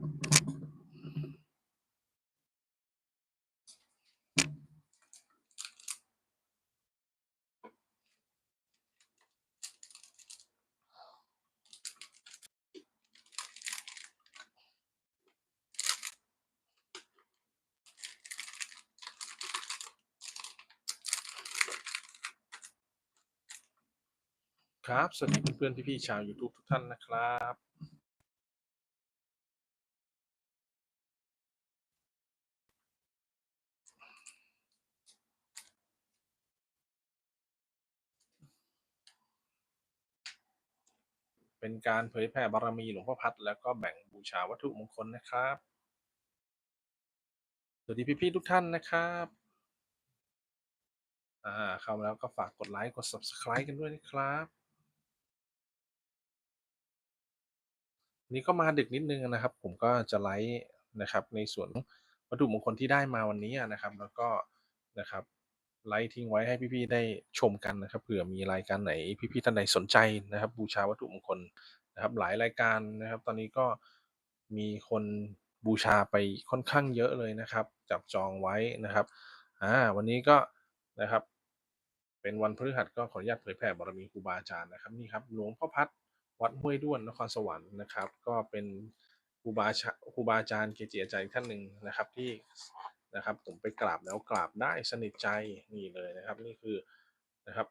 ครับ สวัสดีเพื่อนๆพี่ๆชาว YouTube ทุกท่านนะครับ เป็นการเผยแผ่บารมีหลวงพ่อพัดแล้วก็แบ่งบูชาวัตถุมงคลนะครับ สวัสดีพี่ๆทุกท่านนะครับอ่าเข้ามาแล้วก็ฝากกดไลค์กด Subscribe กันด้วยนะครับนี่ก็มาดึกนิดนึงนะครับ ผมก็จะไลฟ์นะครับ ในส่วนวัตถุมงคลที่ได้มาวันนี้นะครับ แล้วก็นะครับ ไลฟ์ทิ้งไว้ให้พี่ๆได้ชมกันนะครับเผื่อมีรายการไหนพี่ๆท่านใดสนใจนะครับ บูชาวัตถุมงคลนะครับ หลายรายการนะครับ ตอนนี้ก็มีคนบูชาไปค่อนข้างเยอะเลยนะครับ จับจองไว้นะครับอ่าวันนี้ก็นะครับ เป็นวันพฤหัสก็ขออนุญาตเผยแผ่บารมีครูบาอาจารย์นะครับนี่ครับหลวงพ่อพัดวัดห้วยด้วนนครสวรรค์นะครับ ก็เป็นครูบาครูบาอาจารย์เกจิอาจารย์ท่านหนึ่งนะครับ ที่ นะครับ ผมไปกราบแล้วกราบได้สนิทใจนี่เลยนะครับ นี่คือนะครับ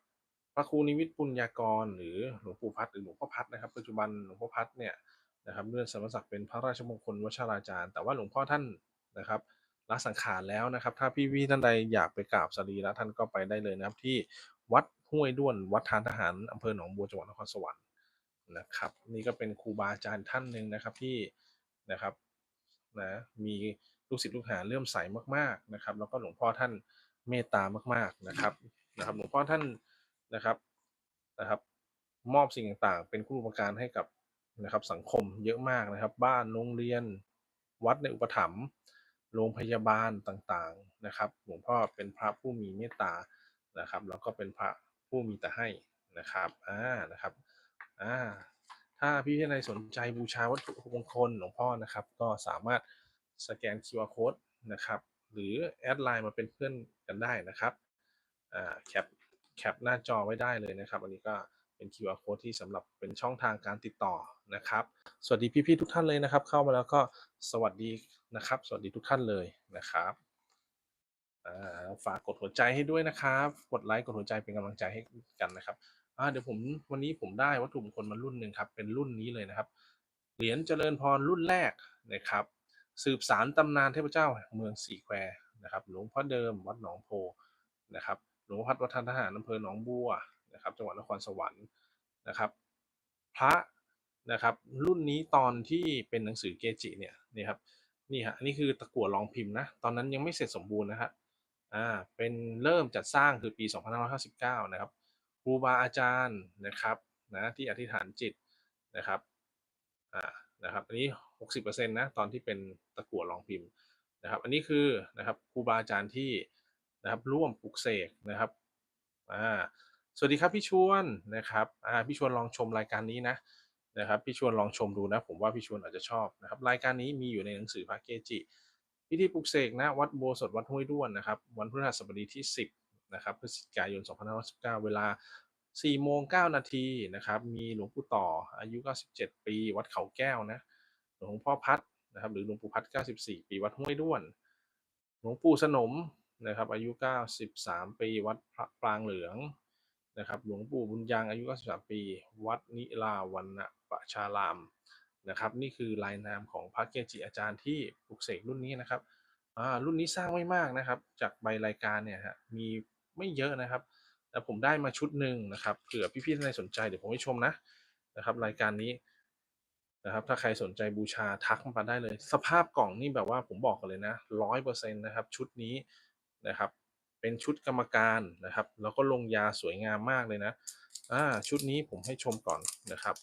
พระครูนิมิตปุญญากร หรือหลวงปู่พัดหรือหลวงพ่อพัดนะครับ ปัจจุบันหลวงพ่อพัดเนี่ยนะครับเลื่อนสมศักดิ์เป็นพระราชมงคลวชราจารย์ แต่ว่าหลวงพ่อท่านนะครับละสังขารแล้วนะครับ ถ้าพี่พี่ท่านใดอยากไปกราบสรีระท่านก็ไปได้เลยนะครับ ที่วัดห้วยด้วนวัดทานทหารอำเภอหนองบัวจังหวัดนครสวรรค์นะครับ นี่ก็เป็นครูบาอาจารย์ท่านหนึ่งนะครับที่นะครับนะมี ลูกศิษย์ลูกหาเลื่อมใสมากๆนะครับ แล้วก็หลวงพ่อท่านเมตตามาก ๆนะครับนะครับ หลวงพ่อท่านนะครับนะครับ มอบสิ่งต่างๆ เป็นคุณูปการให้กับนะครับ สังคมเยอะมากนะครับ บ้านโรงเรียนวัดในอุปถัมภ์โรงพยาบาลต่างๆนะครับหลวงพ่อเป็นพระผู้มีเมตตานะครับ แล้วก็เป็นพระผู้มีแต่ให้นะครับอ่านะครับอ่าถ้าพี่ท่านใดสนใจบูชาวัตถุมงคลหลวงพ่อนะครับ ก็สามารถ สแกน QR code นะครับ หรือแอดไลน์มาเป็นเพื่อนกันได้นะครับแคปแคปหน้าจอไว้ได้เลยนะครับ อันนี้ก็เป็น QR code ที่สำหรับเป็นช่องทางการติดต่อนะครับ สวัสดีพี่ๆทุกท่านเลยนะครับ เข้ามาแล้วก็สวัสดีนะครับ สวัสดีทุกท่านเลยนะครับฝากกดหัวใจให้ด้วยนะครับ กดไลค์กดหัวใจเป็นกำลังใจให้กันนะครับเดี๋ยวผมวันนี้ผมได้วัตถุมงคลมารุ่นหนึ่งครับ เป็นรุ่นนี้เลยนะครับ เหรียญเจริญพรรุ่นแรกนะครับ สืบสารตำนานเทพเจ้าแห่งเมืองสี่แควนะครับ หลวงพ่อเดิมวัดหนองโพนะครับ หลวงพ่อพัดวัฒนทหารอำเภอหนองบัวนะครับ จังหวัดนครสวรรค์นะครับ พระนะครับ รุ่นนี้ตอนที่เป็นหนังสือเกจิเนี่ยนี่ครับนี่ฮะนนี้คือตะกั่วรองพิมพ์นะ ตอนนั้นยังไม่เสร็จสมบูรณ์นะฮะอ่าเป็นเริ่มจัดสร้างคือปี 2559 นะครับครูบาอาจารย์นะครับนะที่อธิษฐานจิตนะครับอ่านะครับอันนี้ 60%นะตอนที่เป็นตะกั่วรองพิมพ์นะครับ อันนี้คือนะครับครูบาอาจารย์ที่นะครับร่วมปลุกเสกนะครับอ่าสวัสดีครับพี่ชวนนะครับอ่าพี่ชวนลองชมรายการนี้นะนะครับพี่ชวนลองชมดูนะ ผมว่าพี่ชวนอาจจะชอบนะครับรายการนี้มีอยู่ในหนังสือพระเกจิพิธีปลุกเสกนะวัดโบสถวัดห้วยด้วนนะครับ วันพฤหัสบดีที่ 10นะครับพฤศจิกายน 2519 เวลา 4 โมง 9 นาทีนะครับ มีหลวงปู่ต่ออายุ 97 ปี วัดเขาแก้วนะ หลวงพ่อพัดนะครับหรือหลวงปู่พัด 94 ปีวัดห้วยด้วน หลวงปู่สนมนะครับอายุ 93 ปีวัดพระปรางเหลืองนะครับหลวงปู่บุญยังอายุ 93 ปี วัดนิลาวันนะประชารามนะครับนี่คือลายนามของพระเกจิอาจารย์ที่ปลุกเสกรุ่นนี้นะครับอ่ารุ่นนี้สร้างไม่มากนะครับ จากใบรายการเนี่ยฮะมีไม่เยอะนะครับแต่ผมได้มาชุดหนึ่งนะครับเผื่อพี่ๆท่านใดสนใจเดี๋ยวผมให้ชมนะนะครับ รายการนี้ นะครับถ้าใครสนใจบูชาทักมาได้เลย สภาพกล่องนี่แบบว่าผมบอกกันเลยนะร้อยเปอร์เซ็นต์นะครับชุดนี้นะครับเป็นชุดกรรมการนะครับ แล้วก็ลงยาสวยงามมากเลยนะอ่าชุดนี้ผมให้ชมก่อนนะครับ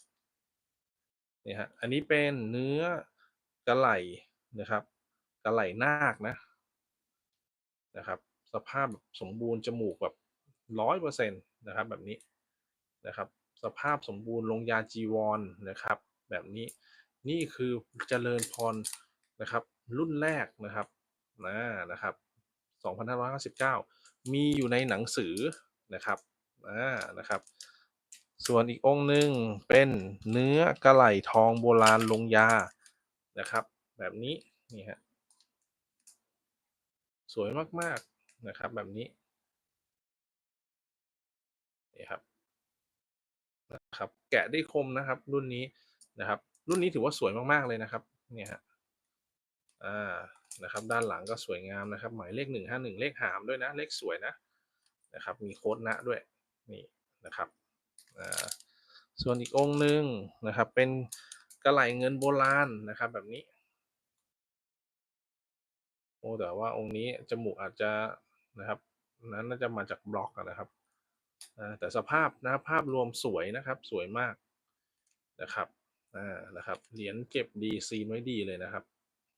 นี่ฮะอันนี้เป็นเนื้อกระไหลนะครับกระไหลนาคนะนะครับ สภาพแบบสมบูรณ์จมูกแบบร้อยเปอร์เซ็นต์นะครับแบบนี้นะครับ สภาพสมบูรณ์ลงยาจีวรนะครับ แบบนี้นี่คือเจริญพรนะครับ รุ่นแรกนะครับนะนะครับ 2559มีอยู่ในหนังสือนะครับอ่านะครับ ส่วนอีกองค์หนึ่งเป็นเนื้อกระไหลทองโบราณลงยานะครับ แบบนี้นี่ฮะสวยมากๆนะครับแบบนี้นี่ครับนะครับ แกะได้คมนะครับ รุ่นนี้ นะครับ รุ่นนี้ถือว่าสวยมากๆเลยนะครับ เนี่ยฮะ อ่า นะครับ ด้านหลังก็สวยงามนะครับ หมายเลขหนึ่งห้าหนึ่งเลขหามด้วยนะ เลขสวยนะ นะครับ มีโค้ดนะด้วย นี่นะครับ อ่า ส่วนอีกองค์หนึ่งนะครับ เป็นกระไหลเงินโบราณนะครับ แบบนี้ โอ้แต่ว่าองค์นี้จมูกอาจจะนะครับ นั้นน่าจะมาจากบล็อกนะครับแต่สภาพนะภาพรวมสวยนะครับ สวยมากนะครับ อ่านะครับเหรียญเก็บดีซีนไว้ดีเลยนะครับ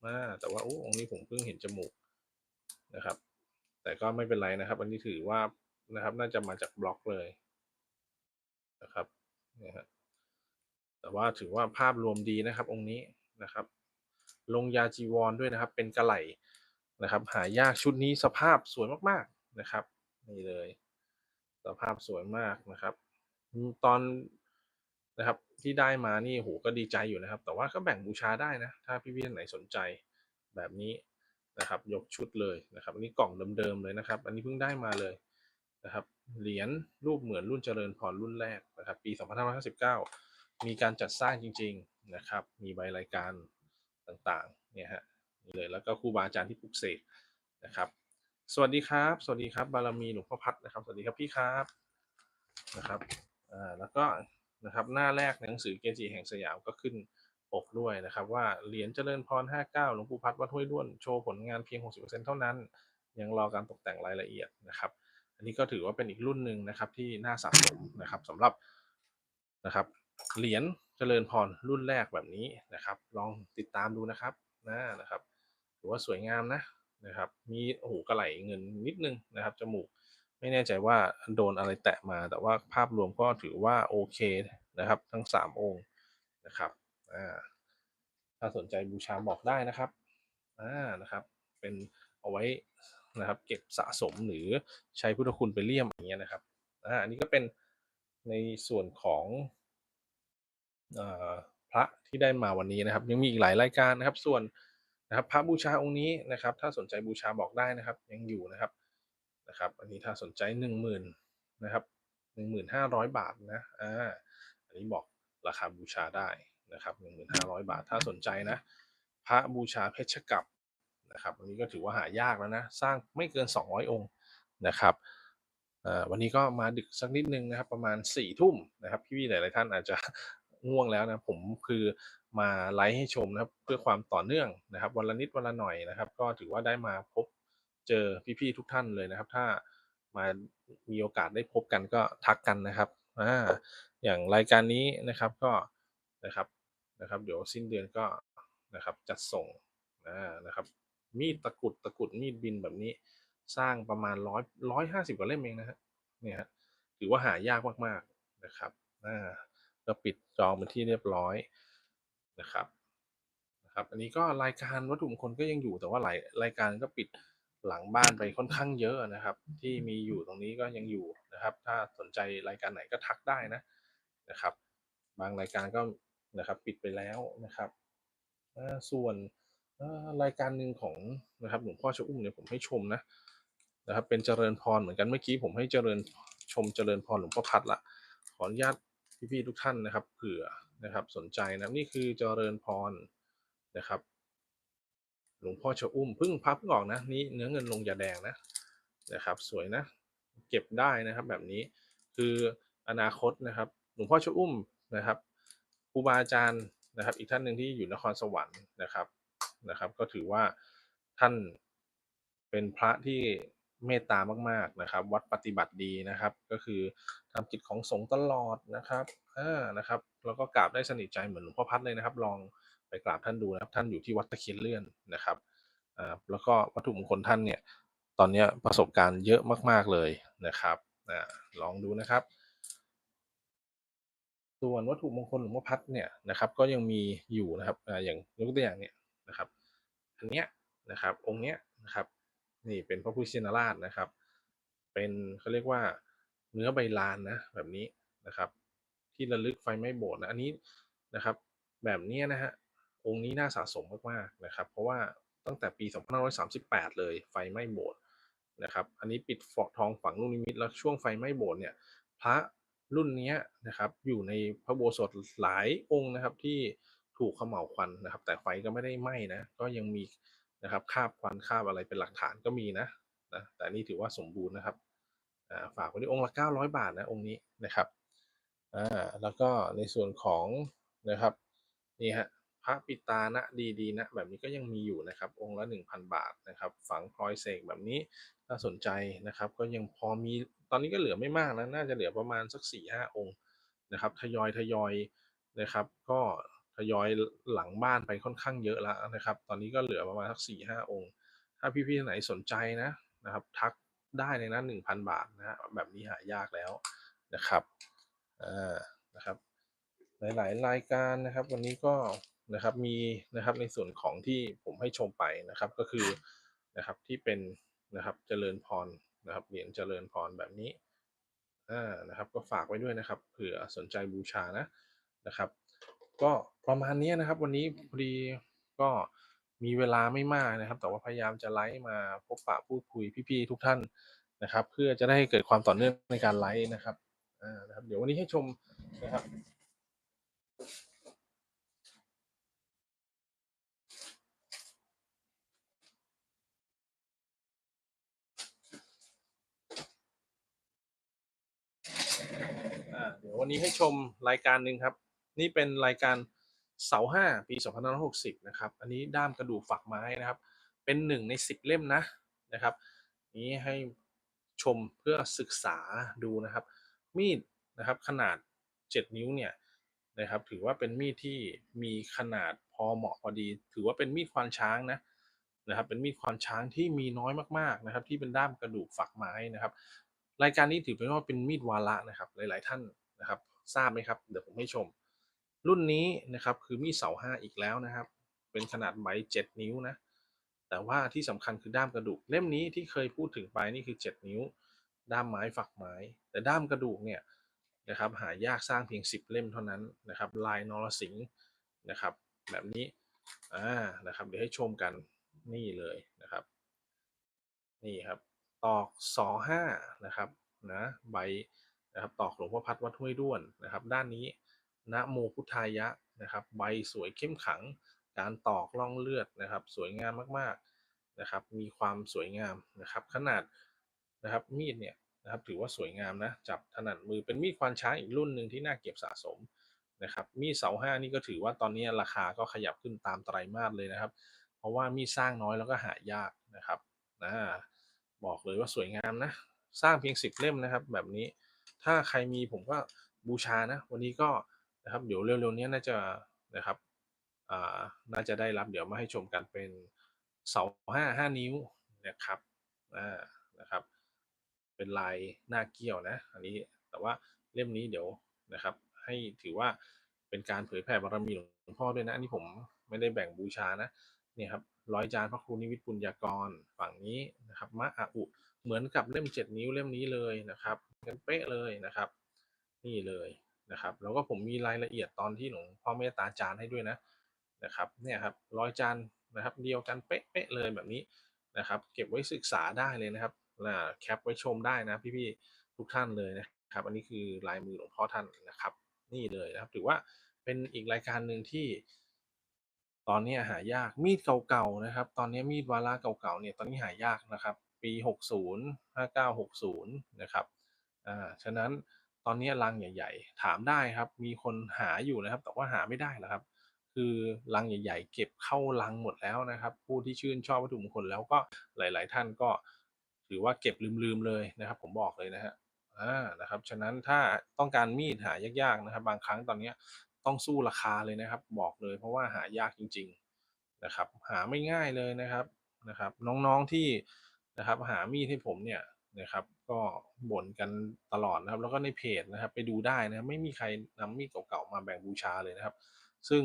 อ่าแต่ว่าโอ้องนี้ผมเพิ่งเห็นจมูกนะครับ แต่ก็ไม่เป็นไรนะครับ อันนี้ถือว่านะครับ น่าจะมาจากบล็อกเลยนะครับนี่ยฮะแต่ว่าถือว่าภาพรวมดีนะครับ องค์นี้นะครับ ลงยาจีวรด้วยนะครับ เป็นกระไหลนะครับ หายากชุดนี้สภาพสวยมากๆนะครับนี่เลย สภาพสวยมากนะครับ ตอนนะครับ ที่ได้มานี่โหก็ดีใจอยู่นะครับ แต่ว่าก็แบ่งบูชาได้นะ ถ้าพี่ๆท่านไหนสนใจแบบนี้นะครับ ยกชุดเลยนะครับ อันนี้กล่องเดิมๆเลยนะครับ อันนี้เพิ่งได้มาเลยนะครับ เหรียญรูปเหมือนรุ่นเจริญพรรุ่นแรกนะครับ ปี 2559 มีการจัดสร้างจริง ๆนะครับ มีใบรายการต่างๆ เนี่ยฮะนี่เลย แล้วก็ครูบาอาจารย์ที่ปลุกเสกนะครับ สวัสดีครับ สวัสดีครับ บารมีหลวงพ่อพัดนะครับ สวัสดีครับพี่ครับนะครับ อ่า แล้วก็ นะครับหน้าแรกในหนังสือเกจิแห่งสยามก็ขึ้นปกด้วยนะครับ ว่าเหรียญเจริญพร 59 หลวงปู่พัดวัดห้วยด้วนโชว์ผลงานเพียง 60%เท่านั้น ยังรอการตกแต่งรายละเอียดนะครับ อันนี้ก็ถือว่าเป็นอีกรุ่นหนึ่งนะครับที่น่าสะสมนะครับสำหรับนะครับเหรียญเจริญพรรุ่นแรกแบบนี้นะครับ ลองติดตามดูนะครับนะนะครับถือว่าสวยงามนะนะครับ มีโอ้โหกระไหลเงินนิดนึงนะครับจมูก ไม่แน่ใจว่าโดนอะไรแตะมา แต่ว่าภาพรวมก็ถือว่าโอเคนะครับ ทั้ง 3 องค์นะครับถ้าสนใจบูชาบอกได้นะครับนะครับ เป็นเอาไว้นะครับ เก็บสะสมหรือใช้พุทธคุณไปเลี่ยมอย่างเงี้ยนะครับอันนี้ก็เป็นในส่วนของพระที่ได้มาวันนี้นะครับ ยังมีอีกหลายรายการนะครับ ส่วนนะครับพระบูชาองค์นี้นะครับ ถ้าสนใจบูชาบอกได้นะครับ ยังอยู่นะครับ นะครับ อันนี้ถ้าสนใจหนึ่งหมื่นนะครับหนึ่งหมื่นห้าร้อยบาทนะอ่าอันนี้บอกราคาบูชาได้นะครับหนึ่งหมื่นห้าร้อยบาท ถ้าสนใจนะ พระบูชาเพชรกลับนะครับ อันนี้ก็ถือว่าหายากแล้วนะ สร้างไม่เกิน 200 องค์นะครับวันนี้ก็มาดึกสักนิดนึงนะครับ ประมาณ4ี่ทุ่มนะครับพี่ๆหลายๆท่านอาจจะง่วงแล้วนะผมคือมาไลฟ์ให้ชมนะครับเพื่อความต่อเนื่องนะครับ วันละนิดวันละหน่อยนะครับ ก็ถือว่าได้มาพบ เจอพี่ๆทุกท่านเลยนะครับ ถ้ามามีโอกาสได้พบกันก็ทักกันนะครับอ่าอย่างรายการนี้นะครับก็นะครับนะครับ เดี๋ยวสิ้นเดือนก็นะครับจัดส่งอ่านะครับ มีดตะกุดตะกุดมีดบินแบบนี้สร้างประมาณร้อยร้อยห้าสิบกว่าเล่มเองนะฮะเนี่ยฮะถือว่าหายากมากๆนะครับอ่าก็ปิดจองเป็นที่เรียบร้อยนะครับนะครับ อันนี้ก็รายการวัตถุมงคลก็ยังอยู่แต่ว่าหลายรายการก็ปิด หลังบ้านไปค่อนข้างเยอะนะครับ ที่มีอยู่ตรงนี้ก็ยังอยู่นะครับ ถ้าสนใจรายการไหนก็ทักได้นะนะครับ บางรายการก็นะครับปิดไปแล้วนะครับส่วนรายการหนึ่งของนะครับหลวงพ่อชะอุ้มเนี่ยผมให้ชมนะนะครับ เป็นเจริญพรเหมือนกันเมื่อกี้ผมให้เจริญชมเจริญพรหลวงพ่อพัดละขออนุญาตพี่ๆทุกท่านนะครับเผื่อนะครับสนใจนะนี่คือเจริญพรนะครับ หลวงพ่อชะอุ้มเพิ่งพับก่ออกนะนี่เนื้อเงินลงยาแดงนะนะครับ สวยนะ เก็บได้นะครับแบบนี้คืออนาคตนะครับ หลวงพ่อชะอุ้มนะครับครูบาอาจารย์นะครับ อีกท่านหนึ่งที่อยู่นครสวรรค์นะครับนะครับ ก็ถือว่าท่านเป็นพระที่เมตตามาก ๆนะครับ วัดปฏิบัติดีนะครับ ก็คือทำกิจของสงฆ์ตลอดนะครับอ่านะครับ แล้วก็กราบได้สนิทใจเหมือนหลวงพ่อพัดเลยนะครับ ลอง ไปกราบท่านดูนะครับ ท่านอยู่ที่วัดตะเคียนเลื่อนนะครับอ่าแล้วก็วัตถุมงคลท่านเนี่ย ตอนนี้ประสบการณ์เยอะมาก ๆเลยนะครับอ่าลองดูนะครับ ส่วนวัตถุมงคลหลวงพ่อพัดเนี่ยนะครับ ก็ยังมีอยู่นะครับอ่าอย่างยกตัวอย่างเนี่ยนะครับ อันเนี้ยนะครับ องค์เนี้ยนะครับ นี่เป็นพระพุทธชินราชนะครับ เป็นเขาเรียกว่าเนื้อใบลานนะแบบนี้นะครับ ที่ระลึกไฟไม้โบสถ์นะอันนี้นะครับ แบบเนี้ยนะฮะ องค์นี้น่าสะสมมากๆนะครับ เพราะว่าตั้งแต่ปี 2538 เลยไฟไหม้โบสถ์นะครับ อันนี้ปิดฝอกทองฝังลูกนิมิตแล้วช่วงไฟไหม้โบสถ์เนี่ยพระรุ่นนี้นะครับอยู่ในพระโบสถหลายองค์นะครับที่ถูกเขม่าควันนะครับ แต่ไฟก็ไม่ได้ไหม้นะก็ยังมีนะครับคาบควันคาบอะไรเป็นหลักฐานก็มีนะนะแต่นี่ถือว่าสมบูรณ์นะครับอ่าฝากไว้ที่องค์ละ 900 บาทนะองค์นี้นะครับอ่าแล้วก็ในส่วนของนะครับนี่ฮะ ระปิตานะดีๆนะแบบนี้ก็ยังมีอยู่นะครับ องค์ละ 1,000 บาทนะครับ ฝังพลอยเสกแบบนี้ถ้าสนใจนะครับ ก็ยังพอมีตอนนี้ก็เหลือไม่มากนะน่าจะเหลือประมาณสัก4ี่ห้าองค์นะครับ ทยอยทยอยนะครับ ก็ทยอยหลังบ้านไปค่อนข้างเยอะแล้วนะครับ ตอนนี้ก็เหลือประมาณสัก4ี่ห้าองค์ ถ้าพี่ๆไหนสนใจนะนะครับ ทักได้ในนั้นหนึ่งพันบาทนะฮะแบบนี้หายากแล้วนะครับอ่านะครับ หลายๆ รายการนะครับ วันนี้ก็ นะครับมีนะครับในส่วนของที่ผมให้ชมไปนะครับก็คือนะครับที่เป็นนะครับเจริญพรนะครับเหรียญเจริญพรแบบนี้อ่านะครับก็ฝากไว้ด้วยนะครับเผื่อสนใจบูชานะนะครับ ก็ประมาณนี้นะครับ วันนี้พอดีก็มีเวลาไม่มากนะครับ แต่ว่าพยายามจะไลฟ์มาพบปะพูดคุยพี่ๆทุกท่านนะครับ เพื่อจะได้เกิดความต่อเนื่องในการไลฟ์นะครับอ่านะครับ เดี๋ยววันนี้ให้ชมนะครับ อ่าเดี๋ย วันนี้ให้ชมรายการหนึ่งครับ นี่เป็นรายการเสาห้าปี2560นะครับ อันนี้ด้ามกระดูกฝักไม้นะครับ เป็นหนึ่งในสิบเล่มนะนะครับ นี้ให้ชมเพื่อศึกษาดูนะครับ มีดนะครับขนาด 7 นิ้วเนี่ยนะครับถือว่าเป็นมีดที่มีขนาดพอเหมาะพอดี ถือว่าเป็นมีดควานช้างนะนะครับ เป็นมีดควานช้างที่มีน้อยมากๆนะครับ ที่เป็นด้ามกระดูกฝักไม้นะครับ รายการนี้ถือเป็นว่าเป็นมีดวาระนะครับ หลาย ๆ ท่าน นะครับ ทราบไหมครับ เดี๋ยวผมให้ชม รุ่นนี้นะครับคือมีเสาห้าอีกแล้วนะครับ เป็นขนาดใบเจ็ดนิ้วนะ แต่ว่าที่สำคัญคือด้ามกระดูก เล่มนี้ที่เคยพูดถึงไปนี่คือ7นิ้ว ด้ามไม้ฝักไม้ แต่ด้ามกระดูกเนี่ยนะครับหายากสร้างเพียง 10 เล่มเท่านั้นนะครับ ลายนรสิงห์นะครับ แบบนี้อ่านะครับ เดี๋ยวให้ชมกันนี่เลยนะครับ นี่ครับ ตอกสอห้านะครับนะใบ นะครับตอกหลวงพ่อพัดวัดห้วยด้วนนะครับ ด้านนี้นะโมพุทธายะนะครับ ใบสวยเข้มขัง การตอกล่องเลือดนะครับ สวยงามมากๆนะครับ มีความสวยงามนะครับ ขนาดนะครับมีดเนี่ยนะครับถือว่าสวยงามนะจับถนัดมือเป็นมีดควานช้างอีกรุ่นหนึ่งที่น่าเก็บสะสมนะครับมีดเสาห้านี่ก็ถือว่าตอนนี้ราคาก็ขยับขึ้นตามไตรมาสเลยนะครับ เพราะว่ามีดสร้างน้อยแล้วก็หายากนะครับนะบอกเลยว่าสวยงามนะ สร้างเพียงสิบเล่มนะครับ แบบนี้ ถ้าใครมีผมก็บูชานะวันนี้ก็นะครับเดี๋ยวเร็วๆนี้น่าจะนะครับอ่าน่าจะได้รับเดี๋ยวมาให้ชมกันเป็นเสาห้าห้านิ้วนะครับอ่านะครับ เป็นลายหน้าเกี้ยวนะ อันนี้แต่ว่าเล่มนี้เดี๋ยวนะครับ ให้ถือว่าเป็นการเผยแผ่บารมีหลวงพ่อด้วยนะอันนี้ผมไม่ได้แบ่งบูชานะเนี่ยครับร้อยจานพระครูนิวิทย์ปุญญากรฝั่งนี้นะครับมะอาอุเหมือนกับเล่มเจ็ดนิ้วเล่มนี้เลยนะครับ กันเป๊ะเลยนะครับ นี่เลยนะครับ แล้วก็ผมมีรายละเอียดตอนที่หลวงพ่อเมตตาจานให้ด้วยนะนะครับเนี่ยครับร้อยจานนะครับ เดียวกันเป๊ะๆเลยแบบนี้นะครับ เก็บไว้ศึกษาได้เลยนะครับแคปไว้ชมได้นะพี่ๆทุกท่านเลยนะครับ อันนี้คือลายมือหลวงพ่อท่านนะครับ นี่เลยนะครับถือว่าเป็นอีกรายการหนึ่งที่ ตอนนี้หายากมีดเก่าๆนะครับ ตอนนี้มีดวาระเก่าๆเนี่ยตอนนี้หายากนะครับ ปี 60 5960 นะครับ อ่าฉะนั้นตอนนี้ลังใหญ่ ๆ ถามได้ครับ มีคนหาอยู่นะครับ แต่ว่าหาไม่ได้แล้วครับ คือลังใหญ่ ๆ เก็บเข้าลังหมดแล้วนะครับ ผู้ที่ชื่นชอบวัตถุมงคลแล้วก็หลาย ๆ ท่านก็ถือว่าเก็บลืมๆเลยนะครับ ผมบอกเลยนะฮะอ่านะครับฉะนั้นถ้าต้องการมีดหายากๆนะครับ บางครั้งตอนนี้ต้องสู้ราคาเลยนะครับ บอกเลย เพราะว่าหายากจริง ๆนะครับ หาไม่ง่ายเลยนะครับนะครับ น้องๆที่นะครับ หามีดให้ผมเนี่ย นะครับ ก็บ่นกันตลอดนะครับ แล้วก็ในเพจนะครับ ไปดูได้นะครับ ไม่มีใครนำมีดเก่าๆมาแบ่งบูชาเลยนะครับ ซึ่ง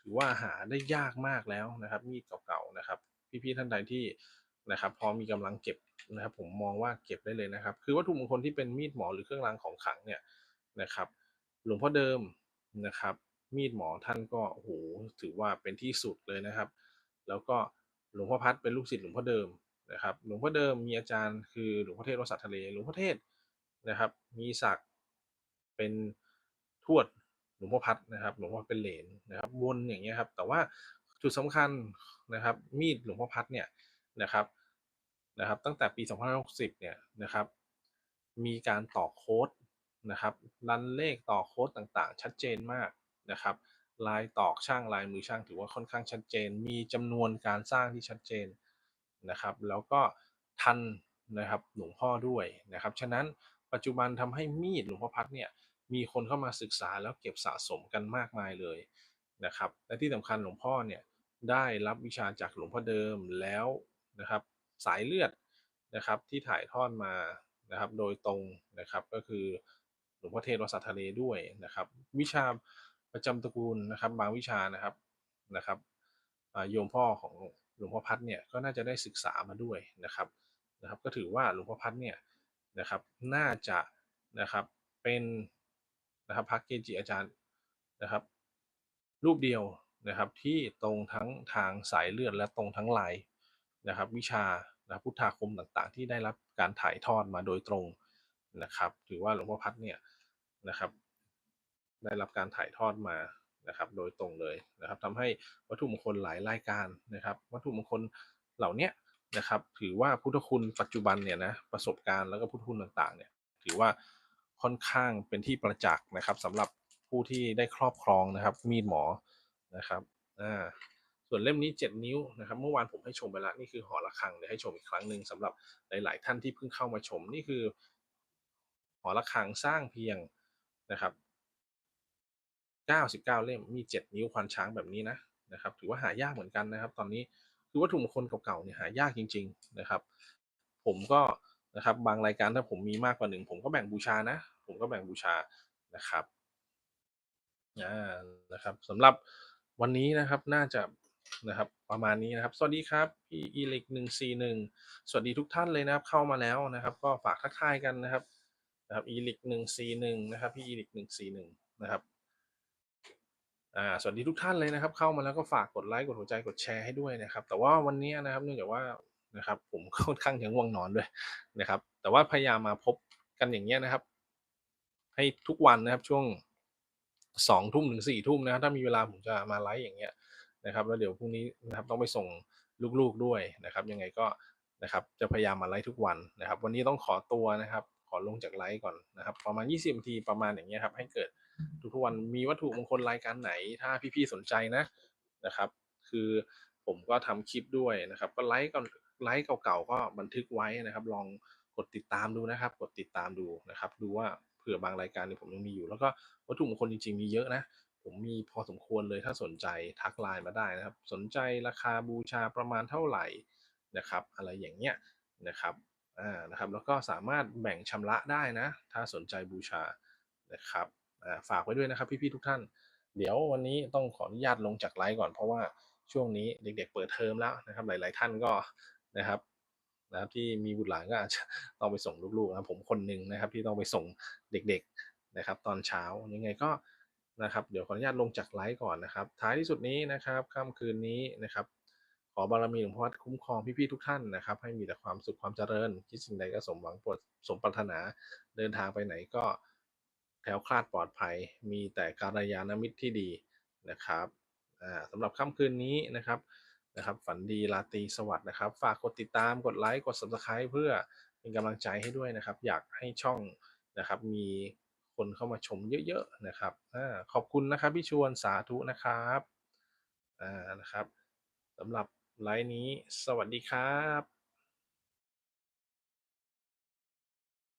ถือว่าหาได้ยากมากแล้วนะครับ มีดเก่าๆนะครับ พี่ๆท่านใดที่นะครับ พอมีกำลังเก็บนะครับ ผมมองว่าเก็บได้เลยนะครับ คือวัตถุมงคลที่เป็นมีดหมอหรือเครื่องรางของขลังเนี่ยนะครับ หลวงพ่อเดิมนะครับ มีดหมอท่านก็โอ้โหถือว่าเป็นที่สุดเลยนะครับ แล้วก็หลวงพ่อพัดเป็นลูกศิษย์หลวงพ่อเดิม นะครับหลวงพ่อเดิมมีอาจารย์คือหลวงพ่อเทศวสัตทะเลหลวงพ่อเทศนะครับ มีศักดิ์เป็นทวดหลวงพ่อพัดนะครับ หลวงพ่อเป็นเหลนนะครับวนอย่างเงี้ยครับ แต่ว่าจุดสำคัญนะครับ มีดหลวงพ่อพัดเนี่ยนะครับนะครับ ตั้งแต่ปี 2560 เนี่ยนะครับ มีการต่อโค้ดนะครับรันเลขต่อโค้ดต่างๆ ชัดเจนมากนะครับลายตอกช่างลายมือช่างถือว่าค่อนข้างชัดเจน มีจำนวนการสร้างที่ชัดเจน นะครับ แล้วก็ทันนะครับหลวงพ่อด้วยนะครับ ฉะนั้นปัจจุบันทำให้มีดหลวงพ่อพัดเนี่ยมีคนเข้ามาศึกษาแล้วเก็บสะสมกันมากมายเลยนะครับ และที่สำคัญหลวงพ่อเนี่ยได้รับวิชาจากหลวงพ่อเดิมแล้วนะครับ สายเลือดนะครับที่ถ่ายทอดมานะครับ โดยตรงนะครับก็คือหลวงพ่อเทศวสัตว์ทะเลด้วยนะครับ วิชาประจำตระกูลนะครับ บางวิชานะครับนะครับโยมพ่อของ หลวงพ่อพัดเนี่ยก็น่าจะได้ศึกษามาด้วยนะครับนะครับ ก็ถือว่าหลวงพ่อพัดเนี่ยนะครับน่าจะนะครับเป็นนะครับพักเกจิอาจารย์นะครับ รูปเดียวนะครับที่ตรงทั้งทางสายเลือดและตรงทั้งลายนะครับ วิชานะพุทธาคมต่างๆ ที่ได้รับการถ่ายทอดมาโดยตรงนะครับ ถือว่าหลวงพ่อพัดเนี่ยนะครับ ได้รับการถ่ายทอดมา นะครับโดยตรงเลยนะครับทำให้วัตถุมงคลหลายรายการนะครับ วัตถุมงคลเหล่านี้นะครับ ถือว่าพุทธคุณปัจจุบันเนี่ยนะประสบการณ์แล้วก็พุทธคุณต่างๆเนี่ยถือว่าค่อนข้างเป็นที่ประจักษ์นะครับสำหรับผู้ที่ได้ครอบครองนะครับมีดหมอนะครับอ่าส่วนเล่มนี้ 7 นิ้วนะครับ เมื่อวานผมให้ชมไปแล้วนี่คือหอระฆังเดี๋ยวให้ชมอีกครั้งหนึ่งสำหรับหลาย ๆ ท่านที่เพิ่งเข้ามาชมนี่คือหอระฆังสร้างเพียงนะครับ 99 เล่มมี 7 นิ้วควานช้างแบบนี้นะนะครับ ถือว่าหายากเหมือนกันนะครับ ตอนนี้คือวัตถุมงคลเก่าๆเนี่ยหายากจริง ๆนะครับ ผมก็นะครับบางรายการถ้าผมมีมากกว่าหนึ่งผมก็แบ่งบูชานะ ผมก็แบ่งบูชานะครับอ่านะครับสำหรับวันนี้นะครับน่าจะนะครับประมาณนี้นะครับ สวัสดีครับพี่อีเล็กหนึ่งสี่หนึ่งสวัสดีทุกท่านเลยนะครับ เข้ามาแล้วนะครับ ก็ฝากทักทายกันนะครับนะครับอีเล็กหนึ่งสี่หนึ่งนะครับพี่อีเล็กหนึ่งสี่หนึ่งนะครับ อ่าสวัสดีทุกท่านเลยนะครับ เข้ามาแล้วก็ฝากกดไลค์กดหัวใจกดแชร์ให้ด้วยนะครับ แต่ว่าวันนี้นะครับเนื่องจากว่านะครับ ผมค่อนข้างจะง่วงนอนด้วยนะครับ แต่ว่าพยายามมาพบกันอย่างเงี้ยนะครับ ให้ทุกวันนะครับช่วงสองทุ่มถึงสี่ทุ่มนะครับถ้ามีเวลาผมจะมาไลฟ์อย่างเงี้ยนะครับ แล้วเดี๋ยวพรุ่งนี้นะครับต้องไปส่งลูกๆด้วยนะครับ ยังไงก็นะครับจะพยายามมาไลฟ์ทุกวันนะครับ วันนี้ต้องขอตัวนะครับ ขอลงจากไลฟ์ก่อนนะครับ ประมาณ 20นาทีประมาณอย่างเงี้ยครับให้เกิด ทุกๆวันมีวัตถุมงคลรายการไหน ถ้าพี่ๆสนใจนะนะครับ คือผมก็ทำคลิปด้วยนะครับ ก็ไลฟ์ก่อนไลฟ์เก่าๆก็บันทึกไว้นะครับ ลองกดติดตามดูนะครับ กดติดตามดูนะครับ ดูว่าเผื่อบางรายการเนี่ยผมยังมีอยู่ แล้วก็วัตถุมงคลจริงๆมีเยอะนะผมมีพอสมควรเลยถ้าสนใจทักไลน์มาได้นะครับ สนใจราคาบูชาประมาณเท่าไหร่นะครับ อะไรอย่างเงี้ยนะครับอ่านะครับ แล้วก็สามารถแบ่งชำระได้นะ ถ้าสนใจบูชานะครับ ฝากไว้ด้วยนะครับพี่ๆทุกท่าน เดี๋ยววันนี้ต้องขออนุญาตลงจากไลฟ์ก่อนเพราะว่าช่วงนี้เด็ก ๆ เปิดเทอมแล้วนะครับ หลาย ๆ ท่านก็นะครับนะครับที่มีบุตรหลานก็อาจจะต้องไปส่งลูกๆนะผมคนหนึ่งนะครับ ที่ต้องไปส่งเด็กๆนะครับ ตอนเช้ายังไงก็นะครับเดี๋ยวขออนุญาตลงจากไลฟ์ก่อนนะครับ ท้ายที่สุดนี้นะครับค่ำคืนนี้นะครับ ขอบารมีหลวงพ่อคุ้มครองพี่ๆทุกท่านนะครับ ให้มีแต่ความสุขความเจริญคิดสิ่งใดก็สมหวังปรสมปรารถนาเดินทางไปไหนก็ แคล้วคลาดปลอดภัย มีแต่การยานมิตรที่ดีนะครับสำหรับค่ำคืนนี้นะครับนะครับ ฝันดีราตรีสวัสดิ์นะครับ ฝากกดติดตามกดไลค์กด subscribe เพื่อเป็นกำลังใจให้ด้วยนะครับ อยากให้ช่องนะครับ มีคนเข้ามาชมเยอะๆนะครับอขอบคุณนะครับพี่ชวนสาธุนะครับอ่านะครับสำหรับไลฟ์นี้ สวัสดีครับ